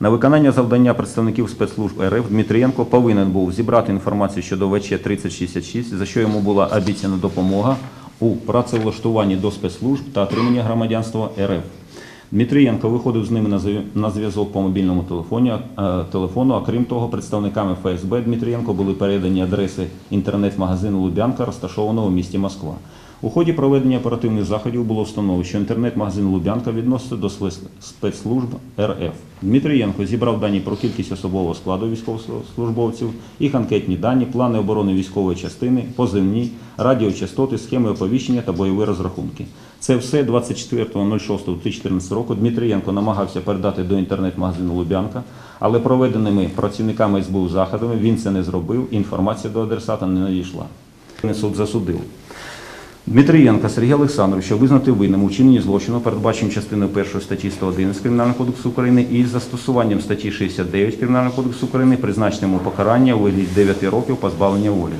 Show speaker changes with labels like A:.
A: На виконання завдання представників спецслужб РФ Дмитрієнко повинен був зібрати інформацію щодо ВЧ 3066, за що йому була обіцяна допомога у працевлаштуванні до спецслужб та отриманні громадянства РФ. Дмитрієнко виходив з ними на зв'язок по мобільному е, телефону. А крім того, представниками ФСБ Дмитрієнко були передані адреси інтернет-магазину Лубянка, розташованого в місті Москва. У ході проведення оперативних заходів було встановлено, що інтернет-магазин Лубянка відноситься до спецслужб РФ. Дмитрієнко зібрав дані про кількість особового складу військовослужбовців, їх анкетні дані, плани оборони військової частини, позивні, радіочастоти, схеми оповіщення та бойові розрахунки. Це все 24.06.2014 року Дмитрієнко намагався передати до інтернет-магазину Лубянка, але проведеними працівниками СБУ заходами він це не зробив, інформація до адресата не надійшла. Суд засудив. Дмитрієнка Сергія Олександровича визнати винним у вчиненні злочину, передбаченим частиною 1 статті 111 Кримінального кодексу України і застосуванням статті 69 Кримінального кодексу України призначеному покарання у вигляді 9 років позбавлення волі.